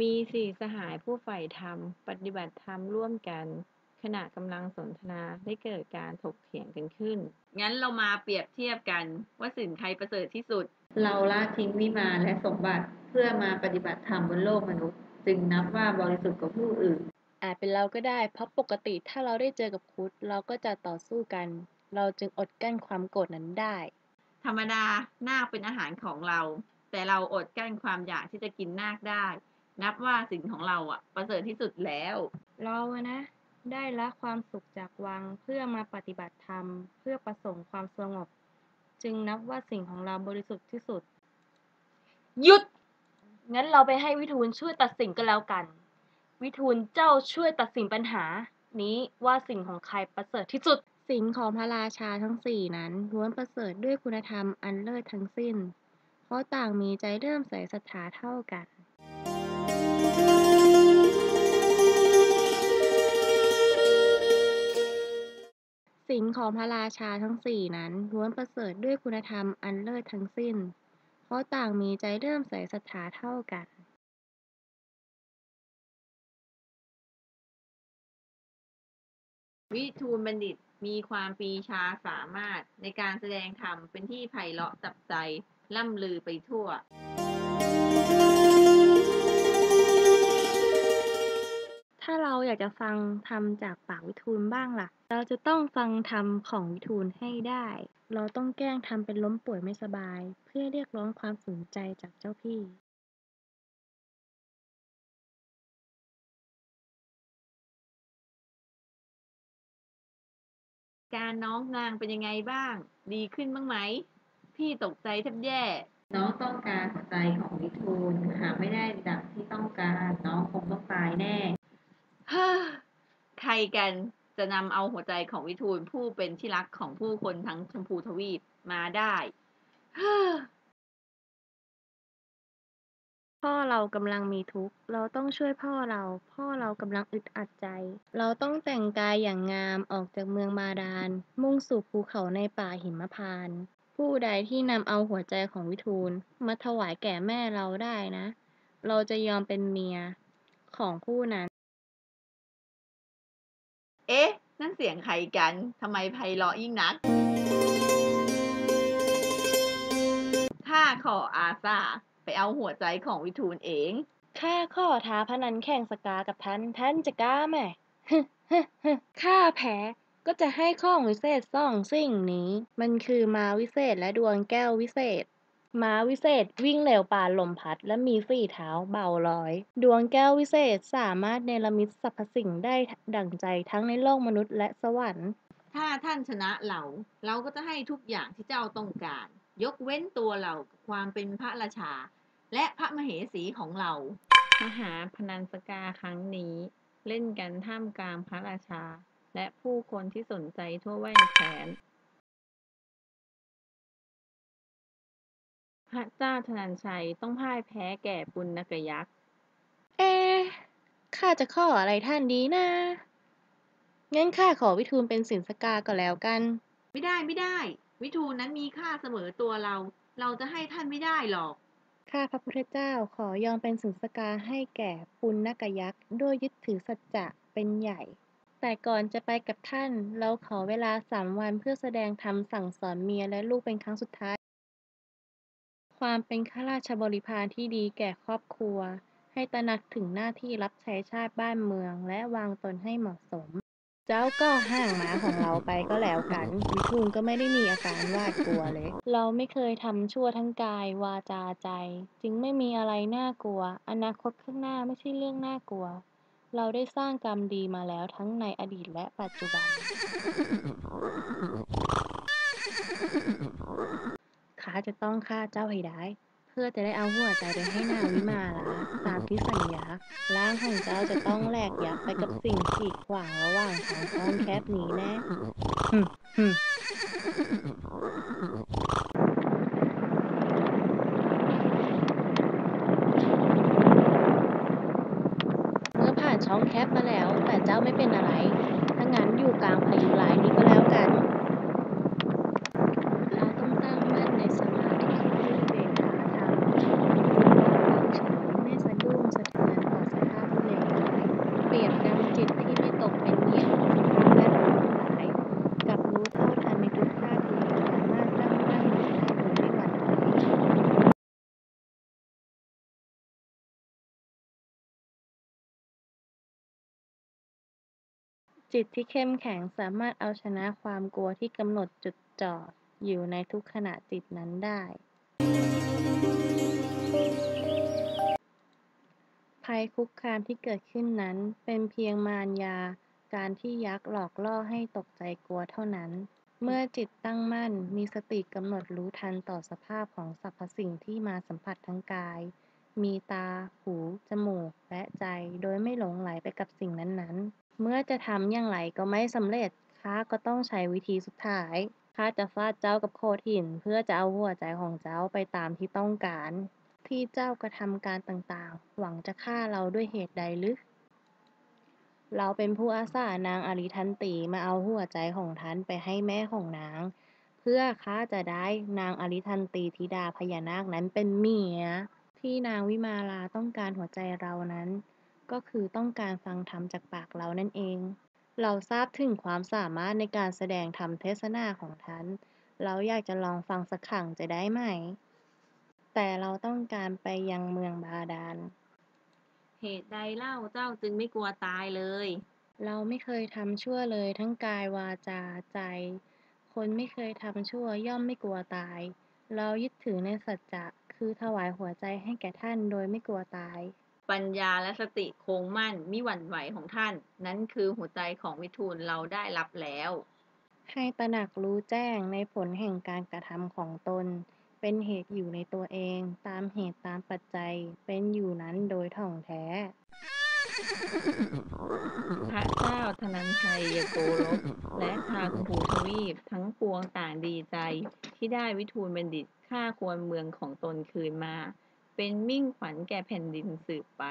มีสี่สหายผู้ใฝ่ธรรม ปฏิบัติธรรมร่วมกัน ขณะกำลังสนทนาได้เกิดการถกเถียงกันขึ้น งั้นเรามาเปรียบเทียบกันว่าสินใครประเสริฐที่สุด เราละทิ้งวิมานและสมบัติเพื่อมาปฏิบัติธรรมบนโลกมนุษย์ จึงนับว่าบริสุทธิ์กว่าผู้อื่น อาจเป็นเราก็ได้ เพราะปกติถ้าเราได้เจอกับคุดเราก็จะต่อสู้กัน เราจึงอดกั้นความโกรธนั้นได้ ธรรมดานาคเป็นอาหารของเรา แต่เราอดกั้นความอยากที่จะกินนาคได้ นับว่าสิ่งของเราอะ ประเสริฐที่สุดแล้ว เราอะนะ ได้ละความสุขจากวังเพื่อมาปฏิบัติธรรม เพื่อประสงค์ความสงบ จึงนับว่าสิ่งของเราบริสุทธิ์ที่สุด หยุด งั้นเราไปให้วิทูลช่วยตัดสินก็แล้วกัน วิทูลเจ้าช่วยตัดสินปัญหา นี้ว่าสิ่งของใครประเสริฐที่สุด สิ่งของพระราชาทั้งสี่นั้นล้วนประเสริฐด้วยคุณธรรมอันเลิศทั้งสิ้น เพราะต่างมีใจเริ่อมใสศรัทธาเท่ากัน สิ่งของพระราชาทั้งสี่นั้นล้วนประเสริฐด้วยคุณธรรมอันเลิศทั้งสิ้น เพราะต่างมีใจเริ่อมใสศรัทธาเท่ากันวิทูลบัณฑิตมีความปีชาสามารถในการแสดงธรรมเป็นที่ไพเราะจับใจ ล่ำลือไปทั่ว ถ้าเราอยากจะฟังธรรมจากปากวิทูลบ้างล่ะ เราจะต้องฟังธรรมของวิทูลให้ได้ เราต้องแกล้งทำเป็นล้มป่วยไม่สบาย เพื่อเรียกร้องความสนใจจากเจ้าพี่การน้องนางเป็นยังไงบ้าง ดีขึ้นบ้างไหม พี่ตกใจแทบแย่ น้องต้องการหัวใจของวิทูลหากไม่ได้ดังที่ต้องการ น้องคงต้องตายแน่เฮ้อ ใครกันจะนำเอาหัวใจของวิทูลผู้เป็นที่รักของผู้คนทั้งชมพูทวีปมาได้พ่อเรากำลังมีทุกข์ เราต้องช่วยพ่อเรา พ่อเรากำลังอึดอัดใจ เราต้องแต่งกายอย่างงามออกจากเมืองมาดานมุ่งสู่ภูเขาในป่าหิมพาน ผู้ใดที่นำเอาหัวใจของวิทูล มาถวายแก่แม่เราได้นะ เราจะยอมเป็นเมียของผู้นั้น เอ๊ะ นั่นเสียงใครกันทำไมไพเราะยิ่งนักข้าขออาสาไปเอาหัวใจของวิทูลเองข้าข้อท้าพนันแข่งสกากับท่านท่านจะกล้าไหมฮึฮึฮึข้าแพ้ก็จะให้ข้องวิเศษสองสิ่งนี้ มันคือมาวิเศษและดวงแก้ววิเศษ ม้าวิเศษวิ่งเร็วปานลมพัด และมีสี่เท้าเบาลอย ดวงแก้ววิเศษสามารถเนรมิตสรรพสิ่งได้ดั่งใจทั้งในโลกมนุษย์และสวรรค์ ถ้าท่านชนะเรา เราก็จะให้ทุกอย่างที่เจ้าต้องการ ยกเว้นตัวเรากับความเป็นพระราชา และพระมเหสีของเรา มหาพนันสกาครั้งนี้ เล่นกันท่ามกลางพระราชา และผู้คนที่สนใจทั่วแว่นแคว้น พระเจ้าธนัญชัยต้องพ่ายแพ้แก่ปุณณกยักษ์ เอ๊ะ ข้าจะข้ออะไรท่านดีนะ งั้นข้าขอวิทูลเป็นสินสกาก็แล้วกัน ไม่ได้ไม่ได้ วิทูลนั้นมีค่าเสมอตัวเรา เราจะให้ท่านไม่ได้หรอก ข้าพระพุทธเจ้าขอยอมเป็นสินสกาให้แก่ปุณณกยักษ์ด้วยยึดถือสัจจะเป็นใหญ่ แต่ก่อนจะไปกับท่าน เราขอเวลาสามวันเพื่อแสดงธรรมสั่งสอนเมียและลูกเป็นครั้งสุดท้าย ความเป็นข้าราชบริพารที่ดีแก่ครอบครัว ให้ตระหนักถึงหน้าที่รับใช้ชาติบ้านเมือง และวางตนให้เหมาะสม เจ้าก็ห่างหมาของเราไปก็แล้วกัน วิทูลก็ไม่ได้มีอาการหวาดกลัวเลย เราไม่เคยทำชั่วทั้งกายวาจาใจ จึงไม่มีอะไรน่ากลัว อนาคตข้างหน้าไม่ใช่เรื่องน่ากลัว เราได้สร้างกรรมดีมาแล้วทั้งในอดีตและปัจจุบัน ข้าจะต้องฆ่าเจ้าให้ได้ เพื่อจะได้เอาหัวใจไปให้นางวิมาลาตามที่สัญญาร่างของเจ้าจะต้องแหลกยับไปกับสิ่งขีดขวางระหว่างทางช่องแคบนี้แน่หึหึเมื่อผ่านช่องแคบมาแล้ว แต่เจ้าไม่เป็นอะไร ถ้างั้นอยู่กลางพายุหลายนี้ก็แล้วกัน เราต้องตั้งมั่นในสมาธิด้วยอุเบกขาธรรมดูว่าฟังเฉยไม่สะดุ้งสะเทือนเพราะ จิตที่เข้มแข็งสามารถเอาชนะความกลัวที่กำหนดจุดจ่ออยู่ในทุกขณะจิตนั้นได้ ภัยคุกคามที่เกิดขึ้นนั้นเป็นเพียงมารยา การที่ยักษ์หลอกล่อให้ตกใจกลัวเท่านั้น เมื่อจิตตั้งมั่นมีสติกำหนดรู้ทันต่อสภาพของสรรพสิ่งที่มาสัมผัสทั้งกาย มีตา หู จมูก และใจ โดยไม่หลงไหลไปกับสิ่งนั้นๆ เมื่อจะทำอย่างไรก็ไม่สำเร็จ ข้าก็ต้องใช้วิธีสุดท้าย ข้าจะฟาดเจ้ากับโขดหิน เพื่อจะเอาหัวใจของเจ้าไปตามที่ต้องการ ที่เจ้ากระทำการต่างๆ หวังจะฆ่าเราด้วยเหตุใดหรือเราเป็นผู้อาสานางอริทันตีมาเอาหัวใจของท่านไปให้แม่ของนาง เพื่อข้าจะได้นางอริทันตีธิดาพญานาคนั้นเป็นเมีย ที่นางวิมาลาต้องการหัวใจเรานั้น ก็คือต้องการฟังธรรมจากปากเรานั่นเอง เราทราบถึงความสามารถในการแสดงธรรมเทศนาของท่าน เราอยากจะลองฟังสักครั้งจะได้ไหม แต่เราต้องการไปยังเมืองบาดาล เหตุใดเล่าเจ้าจึงไม่กลัวตายเลย เราไม่เคยทำชั่วเลยทั้งกายวาจาใจ คนไม่เคยทำชั่วย่อมไม่กลัวตาย เรายึดถือในสัจจะคือถวายหัวใจให้แก่ท่านโดยไม่กลัวตาย ปัญญาและสติคงมั่นมิหวั่นไหวของท่าน นั้นคือหัวใจของวิทูลเราได้รับแล้ว ให้ตระหนักรู้แจ้งในผลแห่งการกระทำของตน เป็นเหตุอยู่ในตัวเอง ตามเหตุตามปัจจัย เป็นอยู่นั้นโดยท่องแท้ พระเจ้าธนัญชัยยโกลกและชาวชมพูทวีปทั้งปวงต่างดีใจ ที่ได้วิทูลบัณฑิตฆ่าควรเมืองของตนคืนมา เป็นมิ่งขวัญแก่แผ่นดินสืบไป